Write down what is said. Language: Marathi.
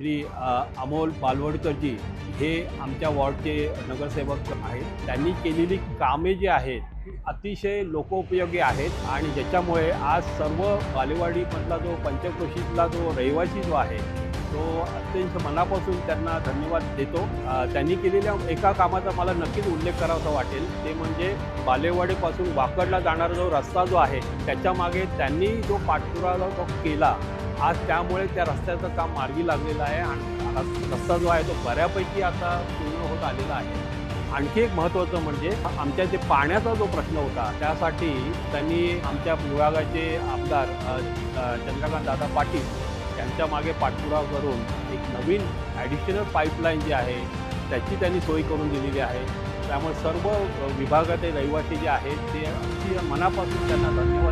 श्री अमोल बालवडकरजी हे आमच्या वॉर्डचे नगरसेवक आहेत. त्यांनी केलेली कामे जी आहेत ती अतिशय लोकोपयोगी आहेत आणि ज्याच्यामुळे आज सर्व बालेवाडीमधला जो पंचक्रोशीतला जो रहिवासी जो आहे तो अत्यंत मनापासून त्यांना धन्यवाद देतो. त्यांनी केलेल्या एका कामाचा मला नक्कीच उल्लेख करावासा वाटेल. ते म्हणजे बालेवाडीपासून वाकडला जाणारा जो रस्ता जो आहे त्याच्यामागे त्यांनी जो पाठपुरावा जो केला आज त्यामुळे त्या रस्त्याचं काम मार्गी लागलेलं आहे आणि रस्ता जो आहे तो बऱ्यापैकी आता पूर्ण होत आलेला आहे. आणखी एक महत्त्वाचं म्हणजे आमच्या जे पाण्याचा जो प्रश्न होता त्यासाठी त्यांनी आमच्या विभागाचे आमदार चंद्रकांत दादा पाटील यांच्या मागे पाठपुरावा करून एक नवीन ॲडिशनल पाईपलाईन जी आहे त्याची त्यांनी सोय करून दिलेली आहे. त्यामुळे सर्व विभागाचे रहिवासी जे आहेत ते अतिशय मनापासून त्यांना धन्यवाद